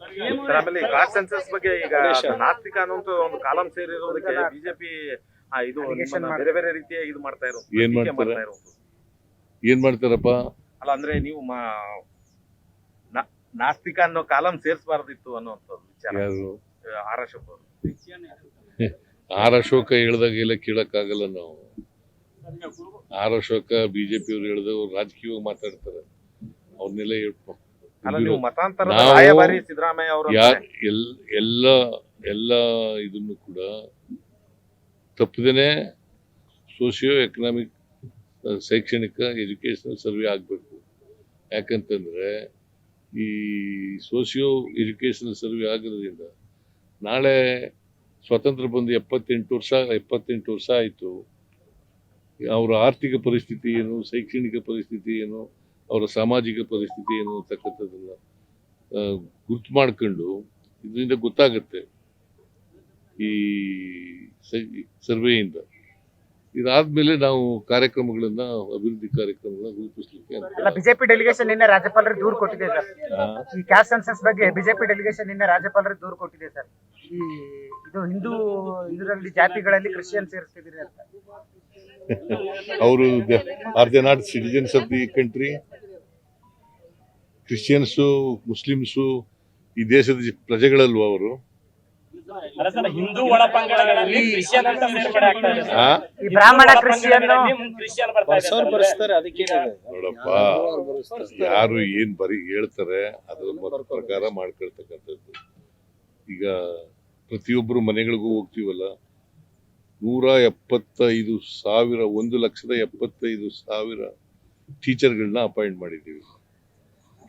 Sir ಆಮೇಲೆ cost census ಬಗ್ಗೆ ಈಗ ನಾಸ್ತಿಕ ಅನ್ನುವಂತ ಒಂದು ಕಾಲಂ ಸೇರಿರೋದಕ್ಕೆ ಬಿಜೆಪಿ ಇದು ಬೇರೆ ಬೇರೆ ರೀತಿಯ ಇದು ಮಾಡ್ತಾ ಇರೋದು ಏನ್ ಮಾಡ್ತಾರೆ? ಇರೋದು. ಏನ್ ಮಾಡ್ತಾರಪ್ಪ? ಅಲ್ಲ ಅಂದ್ರೆ ನೀವು ಮಾ- ನಾ- ನಾಸ್ತಿಕ ಅನ್ನೋ ಕಾಲಂ ಸೇರಿಸಬಾರ್ದಿತ್ತು ಅನ್ನುವಂಥದ್ದು ವಿಚಾರ. ಆರ್ ಅಶೋಕ್ ಅವರು. ಆರ್ ಅಶೋಕ ಹೇಳ್ದಾಗೆಲ್ಲ ಕೇಳಕ್ಕಾಗಲ್ಲ ನಾವು. ಆರ್ ಅಶೋಕ ಬಿಜೆಪಿ ಅವ್ರು ಹೇಳ್ದವ್ರು ರಾಜಕೀಯವಾಗಿ ಮಾತಾಡ್ತಾರೆ. ಅವ್ರನ್ನೆಲ್ಲ ಎಲ್ಲ ಎಲ್ಲ ಇದನ್ನು ಕೂಡ ತಪ್ಪದೇನೆ ಸೋಷಿಯೋ ಎಕನಾಮಿಕ್ ಶೈಕ್ಷಣಿಕ ಎಜುಕೇಶನಲ್ ಸರ್ವೆ ಆಗಬೇಕು. ಯಾಕಂತಂದ್ರೆ ಈ ಸೋಷಿಯೋ ಎಜುಕೇಶನಲ್ ಸರ್ವೆ ಆಗಿರೋದ್ರಿಂದ ನಾಳೆ ಸ್ವತಂತ್ರ ಬಂದು ಎಪ್ಪತ್ತೆಂಟು ವರ್ಷ ಎಪ್ಪತ್ತೆಂಟು ವರ್ಷ ಆಯಿತು. ಅವರ ಆರ್ಥಿಕ ಪರಿಸ್ಥಿತಿ ಏನು ಶೈಕ್ಷಣಿಕ ಪರಿಸ್ಥಿತಿ ಏನು ಅವರ ಸಾಮಾಜಿಕ ಪರಿಸ್ಥಿತಿ ಏನು ಅಂತಕ್ಕಂಥದ್ದನ್ನ ಗುರ್ತು ಮಾಡ್ಕೊಂಡು ಇದರಿಂದ ಗೊತ್ತಾಗುತ್ತೆ ಈ ಸರ್ವೆಯಿಂದ. ಇದಾದ್ಮೇಲೆ ನಾವು ಕಾರ್ಯಕ್ರಮಗಳನ್ನ ಅಭಿವೃದ್ಧಿ ಕಾರ್ಯಕ್ರಮಗಳನ್ನ ರೂಪಿಸ್ಲಿಕ್ಕೆ ಬಿಜೆಪಿ ಡೆಲಿಗೇಷನ್ ನಿನ್ನೆ ರಾಜ್ಯಪಾಲರಿಗೆ ದೂರು ಕೊಟ್ಟಿದೆ ಸರ್. ಈ ಕ್ಯಾಸ್ಟ್ ಸೆನ್ಸಸ್ ಬಗ್ಗೆ ಬಿಜೆಪಿ ಡೆಲಿಗೇಷನ್ ನಿನ್ನೆ ರಾಜ್ಯಪಾಲರಿಗೆ ದೂರು ಕೊಟ್ಟಿದೆ ಸರ್. ಈ ಇದು ಹಿಂದೂ ಇದರಲ್ಲಿ ಜಾತಿಗಳಲ್ಲಿ ಕ್ರಿಶ್ಚಿಯನ್ ಸೇರಿಸ್ತಿದ್ದೀರಿ ಅಂತ. ಅವರು are they not citizens of the country Christians Muslims ಈ ದೇಶದ ಪ್ರಜೆಗಳಲ್ವ ಅವರು? ಹಿಂದೂ ನೋಡಪ್ಪ. ಯಾರು ಏನ್ ಬರೀ ಹೇಳ್ತಾರೆ ಅದ್ರ ಮತ ಪ್ರಕಾರ ಮಾಡ್ಕೊಳ್ತಕ್ಕಂಥದ್ದು. ಈಗ ಪ್ರತಿಯೊಬ್ಬರು ಮನೆಗಳಿಗೂ ಹೋಗ್ತೀವಲ್ಲ ನೂರ ಎಪ್ಪತ್ತೈದು ಸಾವಿರ ಒಂದು ಲಕ್ಷದ ಎಪ್ಪತ್ತೈದು ಸಾವಿರ ಟೀಚರ್ಗಳನ್ನ ಅಪಾಯಿಂಟ್ ಮಾಡಿದ್ದೀವಿ.